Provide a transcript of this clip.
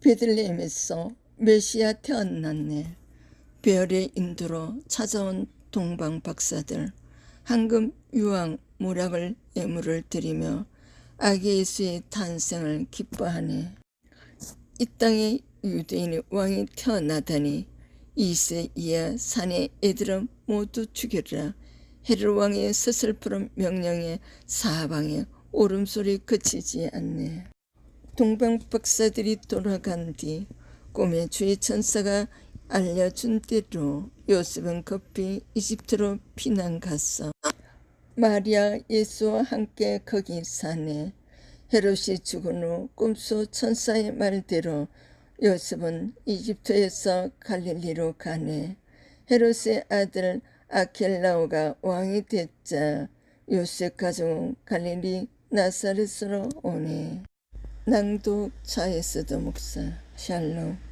베들레헴에서 메시아 태어났네. 별의 인도로 찾아온 동방 박사들 황금 유황 모락을 예물을 드리며 아기 예수의 탄생을 기뻐하네. 이 땅에 유대인의 왕이 태어나다니 이세 이하 산의 애들은 모두 죽여라. 헤롯 왕의 서슬프른 명령에 사방에 오름소리 그치지 않네. 동방 박사들이 돌아간 뒤 꿈에 주의 천사가 알려준 대로 요셉은 급히 이집트로 피난 갔어. 마리아 예수와 함께 거기 사네. 헤롯이 죽은 후 꿈속 천사의 말대로 요셉은 이집트에서 갈릴리로 가네. 헤롯의 아들 아켈라오가 왕이 됐자 요셉 가족은 갈릴리 나사렛으로 오네. 낭독 차에서도 목사 샬롬